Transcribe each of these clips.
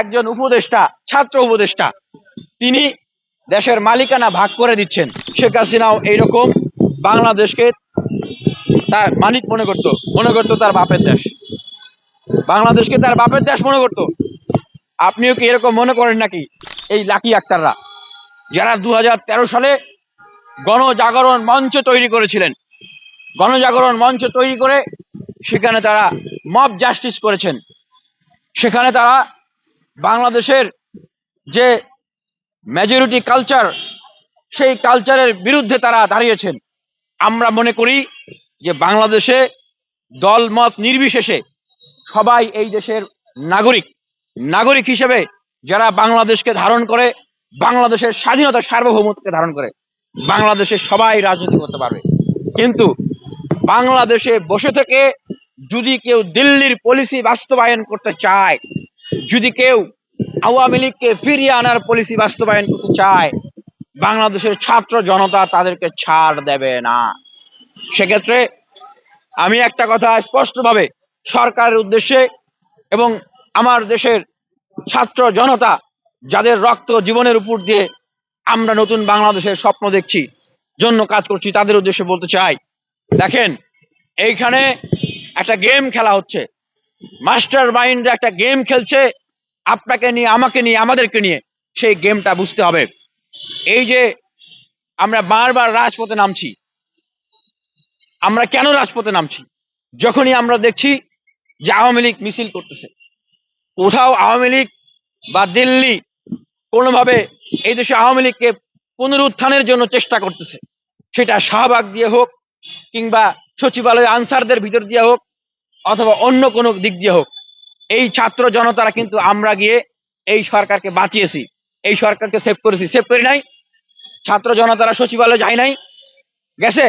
একজন উপদেষ্টা, ছাত্র উপদেষ্টা, তিনি দেশের মালিকানা ভাগ করে দিচ্ছেন। শেখ হাসিনাও এইরকম বাংলাদেশকে তার মালিক মনে করত মনে করত তার বাপের দেশ। বাংলাদেশকে তার বাপের দেশ মনে করত। আপনিও কি এরকম মনে করেন নাকি এই লাকি আক্তাররা যারা দু হাজার তেরো সালে গণজাগরণ মঞ্চ তৈরি করেছিলেন। গণজাগরণ মঞ্চ তৈরি করে সেখানে তারা মব জাস্টিস করেছেন। সেখানে তারা বাংলাদেশের যে মেজরিটি কালচার সেই কালচারের বিরুদ্ধে তারা দাঁড়িয়েছেন। আমরা মনে করি যে বাংলাদেশে দল মত নির্বিশেষে সবাই এই দেশের নাগরিক। নাগরিক হিসেবে যারা বাংলাদেশকে ধারণ করে, বাংলাদেশের স্বাধীনতা সার্বভৌমত্বকে ধারণ করে, বাংলাদেশে সবাই রাজনীতি করতে পারবে। কিন্তু বাংলাদেশে বসে থেকে যদি কেউ দিল্লির পলিসি বাস্তবায়ন করতে চায় যদি কেউ আওয়ামী লীগকে ফিরিয়ে আনার পলিসি বাস্তবায়ন করতে চায়, বাংলাদেশের ছাত্র জনতা তাদেরকে ছাড় দেবে না। সেক্ষেত্রে আমি একটা কথা স্পষ্টভাবে সরকারের উদ্দেশ্যে এবং আমার দেশের ছাত্র জনতা যাদের রক্ত জীবনের উপর দিয়ে আমরা নতুন বাংলাদেশের স্বপ্ন দেখছি, জন্য কাজ করছি, তাদের উদ্দেশ্যে বলতে চাই, দেখেন, এইখানে একটা গেম খেলা হচ্ছে। মাস্টার মাইন্ড একটা গেম খেলছে, আপনাকে নিয়ে, আমাকে নিয়ে, আমাদেরকে নিয়ে, সেই গেমটা বুঝতে হবে। এই যে আমরা বারবার রাজপথে নামছি, আমরা কেন রাজপথে নামছি? যখনই আমরা দেখছি যে আওয়ামী লীগ মিছিল করতেছে, কোথাও আওয়ামী লীগ বা দিল্লি কোনোভাবে এই দেশে আওয়ামী লীগকে পুনরুত্থানের জন্য চেষ্টা করতেছে, সেটা শাহবাগ দিয়ে হোক কিংবা সচিবালয় আনসারদের ভিতর দিয়ে হোক অথবা অন্য কোনো দিক দিয়ে হোক, এই ছাত্র জনতারা কিন্তু আমরা গিয়ে এই সরকারকে বাঁচিয়েছি, এই সরকারকে সেভ করেছি। সেভ করি নাই, ছাত্র জনতারা সচিবালয় যায় নাই, গেছে,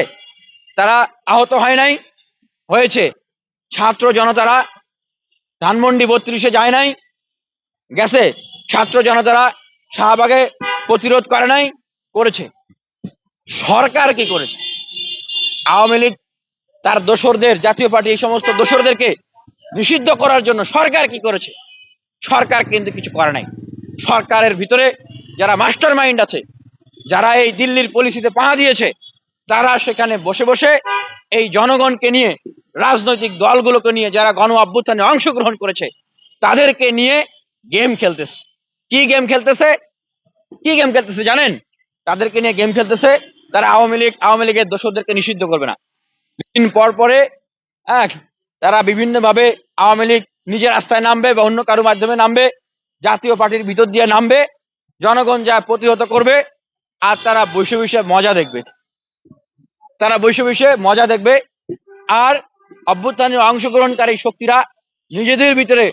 তারা আহত হয় নাই, হয়েছে। ছাত্র জনতারা ধানমন্ডি বত্রিশে যায় নাই, গেছে। ছাত্র জনতারা শাহবাগে প্রতিরোধ করে নাই, করেছে। সরকার কি করেছে? আওয়ামী লীগ তার দোসরদের, জাতীয় পার্টি, এই সমস্ত দোসরদেরকে নিষিদ্ধ করার জন্য সরকার কি করেছে? সরকার কিন্তু কিছু করে নাই। সরকারের ভিতরে যারা মাস্টার মাইন্ড আছে, যারা এই দিল্লির পলিসিতে পা দিয়েছে, তারা সেখানে বসে বসে এই জনগণকে নিয়ে, রাজনৈতিক দলগুলোকে নিয়ে যারা গণ অভ্যুত্থানে অংশগ্রহণ করেছে, তাদেরকে নিয়ে গেম খেলতেছে। কি গেম খেলতেছে? কি গেম খেলতেছে জানেন? তাদেরকে নিয়ে গেম খেলতেছে, তারা আওয়ামী লীগ, আওয়ামী লীগের দোষরদেরকে নিষিদ্ধ করবে না। দিন পর পরে তারা বিভিন্ন ভাবে আওয়ামী লীগ নিজের রাস্তায় নামবে বা অন্য কারও মাধ্যমে নামবে, জাতীয় পার্টির ভিতর দিয়ে নামবে, জনগণ যা প্রতিহত করবে, আর তারা বসে বসে মজা দেখবে। তারা বসে বসে মজা দেখবে, আর অভ্যুত্থানে অংশগ্রহণকারী শক্তিরা নিজেদের ভিতরে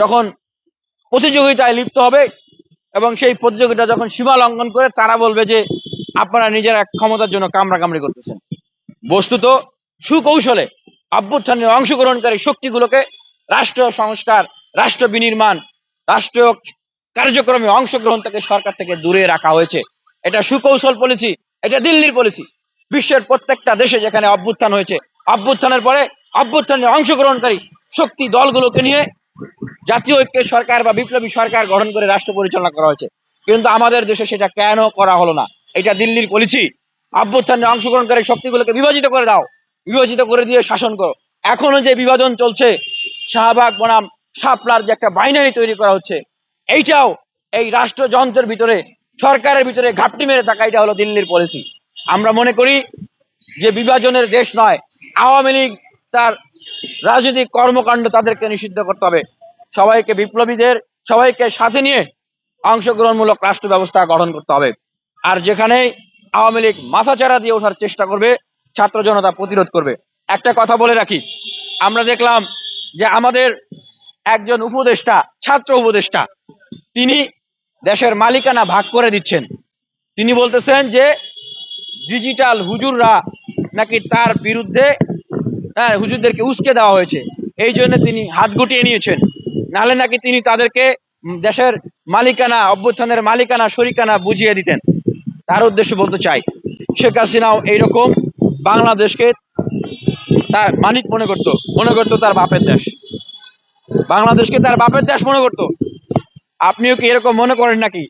যখন প্রতিযোগিতায় লিপ্ত হবে এবং সেই প্রতিযোগিতা যখন সীমা লঙ্ঘন করে, তারা বলবে যে, আপনারা নিজেরা ক্ষমতার জন্য কামড়া কামড়ি করতেছেন। বস্তুত সুকৌশলে অভ্যুত্থানের অংশগ্রহণকারী শক্তিগুলোকে রাষ্ট্র সংস্কার, রাষ্ট্র বিনির্মাণ, রাষ্ট্রীয় কার্যক্রমে অংশগ্রহণ থেকে সরকার থেকে দূরে রাখা হয়েছে। এটা সুকৌশল পলিসি, এটা দিল্লির পলিসি। বিশ্বের প্রত্যেকটা দেশে যেখানে অভ্যুত্থান হয়েছে, অভ্যুত্থানের পরে অভ্যুত্থানে অংশগ্রহণকারী শক্তি দলগুলোকে নিয়ে জাতীয় ঐক্য সরকার বা বিপ্লবী সরকার গঠন করে রাষ্ট্র পরিচালনা করা হয়েছে। কিন্তু আমাদের দেশে সেটা কেন করা হলো না? এটা দিল্লির পলিসি। অভ্যুত্থানে অংশগ্রহণকারী শক্তিগুলোকে বিভাজিত করে দাও। বিভাজিত করে দিয়ে শাসন করো। এখনও যে বিভাজন চলছে, শাহবাগ বনাম, শাপলার যে একটা বাইনারি তৈরি করা হচ্ছে, এইটাও এই রাষ্ট্রযন্ত্রের ভিতরে, সরকারের ভিতরে ঘাপটি মেরে থাকা, এটা হলো দিল্লির পলিসি আমরা মনে করি যে বিভাজনের দেশ নয়, আওয়ামী লীগ তার রাজনৈতিক কর্মকাণ্ড তাদেরকে নিষিদ্ধ করতে হবে। সবাইকে বিপ্লবীদের, সবাইকে সাথে নিয়ে অংশগ্রহণমূলক রাষ্ট্র ব্যবস্থা গঠন করতে হবে। আর যেখানে আওয়ামী লীগ মাথাচাড়া দিয়ে ওঠার চেষ্টা করবে ছাত্র জনতা প্রতিরোধ করবে। একটা কথা বলে রাখি, আমরা দেখলাম যে আমাদের একজন উপদেষ্টা, ছাত্র উপদেষ্টা, তিনি দেশের মালিকানা ভাগ করে দিচ্ছেন। তিনি বলতেছেন যে ডিজিটাল হুজুররা নাকি তার বিরুদ্ধে হ্যাঁ হুজুরদেরকে উস্কে দেওয়া হয়েছে। এই জন্য তিনি হাত গুটিয়ে নিয়েছেন। নাহলে নাকি তিনি তাদেরকে দেশের মালিকানা, অভ্যুত্থানের মালিকানা, শরিকানা বুঝিয়ে দিতেন। তার উদ্দেশ্য বলতে চাই, শেখ হাসিনাও এইরকম বাংলাদেশকে তার মানিক মনে করত মনে করত তার বাপের দেশ। বাংলাদেশকে তার বাপের দেশ মনে করত। আপনিও কি এরকম মনে করেন নাকি?